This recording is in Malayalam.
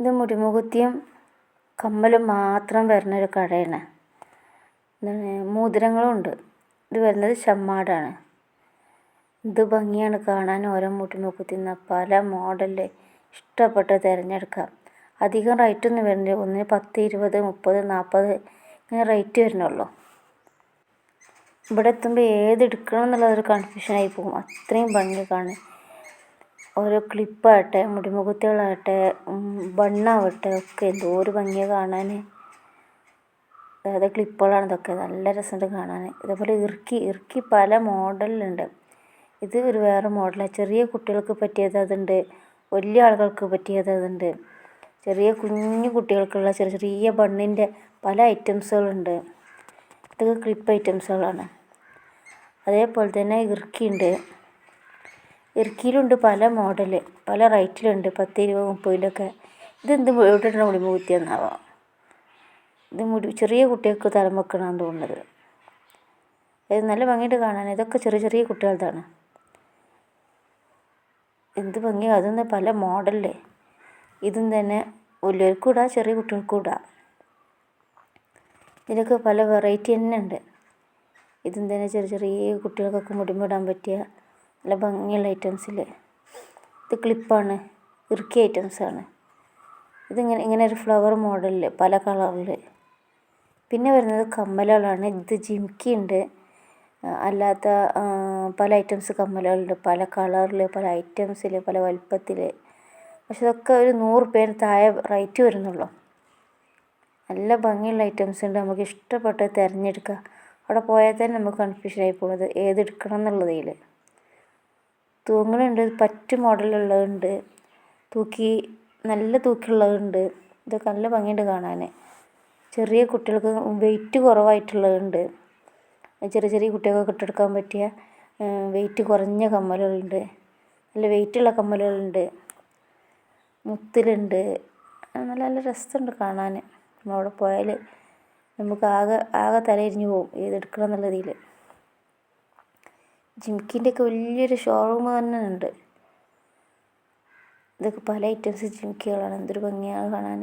ഇത് മുടിമുകുത്തിയും കമ്മലും മാത്രം വരുന്ന ഒരു കടയാണ്. എന്താണ്? മോതിരങ്ങളും ഉണ്ട് ഇത് വരുന്നത് ചെമ്മാടാണ് ഇത് ഭംഗിയാണ് കാണാൻ ഓരോ മുടിമുക്കുത്തിന്ന് പല മോഡലിൽ ഇഷ്ടപ്പെട്ട തിരഞ്ഞെടുക്കാം. അധികം റേറ്റ് ഒന്നും വരുന്നില്ല. ഒന്നിന് പത്ത് ഇരുപത് മുപ്പത് നാൽപ്പത് ഇങ്ങനെ റേറ്റ് വരുന്നുള്ളൂ. ഇവിടെ എത്തുമ്പോൾ ഏത് എടുക്കണം എന്നുള്ളതൊരു കൺഫ്യൂഷനായി പോകും. അത്രയും ഭംഗി കാണാൻ. ഓരോ ക്ലിപ്പാകട്ടെ മുടിമുകുത്തികളാകട്ടെ ബണ്ണാവട്ടെ ഒക്കെ എന്തോ ഒരു ഭംഗിയാണ് കാണാൻ അതായത് ക്ലിപ്പുകളാണ് ഇതൊക്കെ. നല്ല രസമുണ്ട് കാണാൻ ഇതേപോലെ ഇറുക്കി ഇറുക്കി പല മോഡലുണ്ട് ഇത് ഒരു വേറെ മോഡലാണ് ചെറിയ കുട്ടികൾക്ക് പറ്റിയത് അതുണ്ട്. വലിയ ആളുകൾക്ക് പറ്റിയത് അതുണ്ട്. ചെറിയ കുഞ്ഞു കുട്ടികൾക്കുള്ള ചെറിയ ചെറിയ ബണ്ണിന്റെ പല ഐറ്റംസുകളുണ്ട്. ഇതൊക്കെ ക്ലിപ്പ് ഐറ്റംസുകളാണ്. അതേപോലെ തന്നെ ഇറുക്കിയുണ്ട്. ഇറുക്കിയിലുണ്ട് പല മോഡൽ പല റേറ്റിലുണ്ട് പത്ത് ഇരുപത് മുപ്പതിലൊക്കെ ഇതെന്ത് എവിടെയിടുന്ന മുടി മുകുത്തിയെന്നാവാം ഇത് മുടി ചെറിയ കുട്ടികൾക്ക് തലം വെക്കണമെന്ന് തോന്നുന്നത്. ഇത് നല്ല ഭംഗിയുണ്ട് കാണാൻ. ഇതൊക്കെ ചെറിയ ചെറിയ കുട്ടികളുടേതാണ് എന്ത് ഭംഗിയാണ് അതൊന്ന് പല മോഡലിൽ ഇതും തന്നെ വലിയവർക്കും ഇടാം ചെറിയ കുട്ടികൾക്കും ഇടാം. ഇതിനൊക്കെ പല വെറൈറ്റി തന്നെ ഉണ്ട്. ഇതും തന്നെ ചെറിയ ചെറിയ കുട്ടികൾക്കൊക്കെ മുടിമിടാൻ പറ്റിയ നല്ല ഭംഗിയുള്ള ഐറ്റംസിൽ ഇത് ക്ലിപ്പാണ് ഐറ്റംസ് ഐറ്റംസാണ് ഇതിങ്ങനെ ഇങ്ങനെ ഒരു ഫ്ലവർ മോഡലിൽ പല കളറിൽ പിന്നെ വരുന്നത് കമ്മലുകളാണ്. ഇത് ജിംകി ഉണ്ട് അല്ലാത്ത പല ഐറ്റംസ് കമ്മലുകളുണ്ട്. പല കളറിൽ പല ഐറ്റംസിൽ പല വലുപ്പത്തിൽ. പക്ഷെ ഇതൊക്കെ ഒരു നൂറ് റുപ്യേന്റെ താഴെ റേറ്റ് വരുന്നുള്ളൂ. നല്ല ഭംഗിയുള്ള ഐറ്റംസ് ഉണ്ട് നമുക്ക് ഇഷ്ടപ്പെട്ടത് തിരഞ്ഞെടുക്കുക അവിടെ പോയാൽ തന്നെ നമുക്ക് കൺഫ്യൂഷൻ ആയി പോകുന്നത്. ഏതെടുക്കണം എന്നുള്ളതിൽ തൂങ്ങലുണ്ട്. പറ്റ് മോഡലുള്ളതുണ്ട്. തൂക്കി നല്ല തൂക്കിയുള്ളതുണ്ട്. ഇതൊക്കെ നല്ല ഭംഗിയുണ്ട് കാണാൻ. ചെറിയ കുട്ടികൾക്ക് വെയിറ്റ് കുറവായിട്ടുള്ളതുണ്ട്. ചെറിയ ചെറിയ കുട്ടികൾക്ക് ഇട്ടെടുക്കാൻ പറ്റിയ വെയിറ്റ് കുറഞ്ഞ കമ്മലുകളുണ്ട്. നല്ല വെയിറ്റുള്ള കമ്മലുകളുണ്ട്. മുത്തിലുണ്ട്. നല്ല നല്ല രസമുണ്ട് കാണാൻ. നമ്മളവിടെ പോയാൽ നമുക്ക് ആകെ ആകെ തലയിരിഞ്ഞു പോകും ഏതെടുക്കണം എന്നുള്ളതിൽ ജിംക്കിന്റെയൊക്കെ വലിയൊരു ഷോറൂം തന്നെ ഉണ്ട്. ഇതൊക്കെ പല ഐറ്റംസ് ജിംകികളാണ് എന്തൊരു ഭംഗിയാണ് കാണാൻ